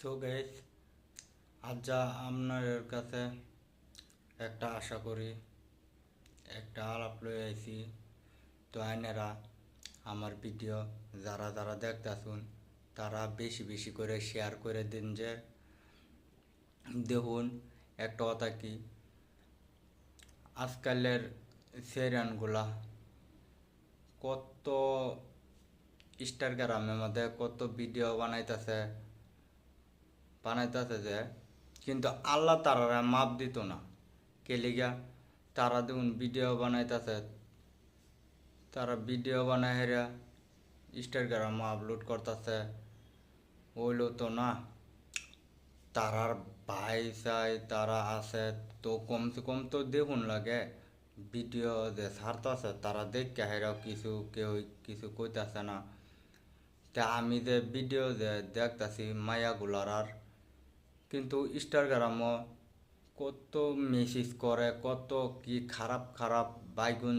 So guys আজ যা আপনাদের কাছে একটা আশা করি, একটা আলাপ লই আইছি। তো আইনেরা আমার ভিডিও যারা যারা দেখতেছুন, তারা বেশি বেশি করে শেয়ার করে দিন যে, দেখুন একটা কথা কি, আজকালের সিরিয়ানগুলা কত ইনস্টাগ্রামের মধ্যে কত ভিডিও বানাইতেছে বানাইতেছে যে, কিন্তু আল্লাহ তারা মাপ দিত না। কেলিগা তারা দেখুন ভিডিও বানাইতেছে। তারা ভিডিও বানাই হেরা ইনস্টাগ্রামে আপলোড করতেছে। ওইলো তো না। তারার ভাই চাই, তারা আছে, তো কমসে কম তো দেখুন লাগে। ভিডিও যে ছাড়তেছে, তারা দেখে হেরাও কিছু, কেউ কিছু কইতাছে না। তা আমি যে ভিডিও যে দেখতাছি, মায়াগুলার আর কিন্তু ইনস্টাগ্রাম কত মেসেজ করে কত কি খারাপ খারাপ বাইগুন